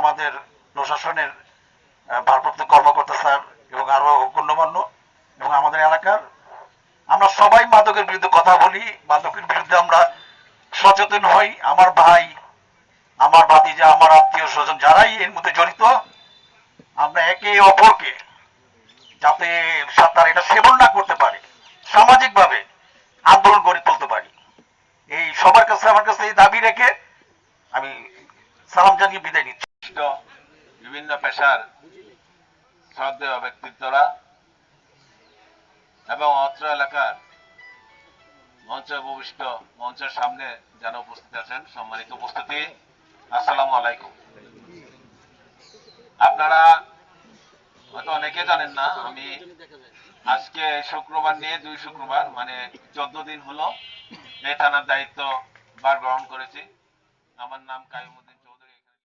আমাদের প্রশাসনের ভারপ্রাপ্ত কর্মকর্তা স্যার এবং আরও গণ্যমান্য এবং আমাদের এলাকার। আমরা সবাই মাদকের বিরুদ্ধে কথা বলি, মাদকের বিরুদ্ধে আমরা সচেতন হই। আমার ভাই, আমার ভাতিজা, আমার আত্মীয় স্বজন যারাই এর মধ্যে জড়িত, আমরা একে অপরকে যাতে তারা এটা সেবন না করতে পারে, সামাজিকভাবে আন্দোলন গড়ে তুলতে পারি। এই সবার কাছে, আমার কাছে এই দাবি রেখে আমি সালাম জানিয়ে বিদায় নিচ্ছি। বিশিষ্ট বিভিন্ন পেশার শ্রদ্ধেয় ব্যক্তিত্বরা এবং অত্র এলাকার মঞ্চে উপবিষ্ট মঞ্চের সামনে যারা উপস্থিত আছেন, সম্মানিত উপস্থিতি। আসসালামু আলাইকুম। আপনারা হয়তো অনেকে জানেন না, আমি আজকে শুক্রবার নিয়ে, দুই শুক্রবার মানে চোদ্দ দিন হলো, এই থানার দায়িত্ব বার গ্রহণ করেছি। আমার নাম কায়ুমুদ্দিন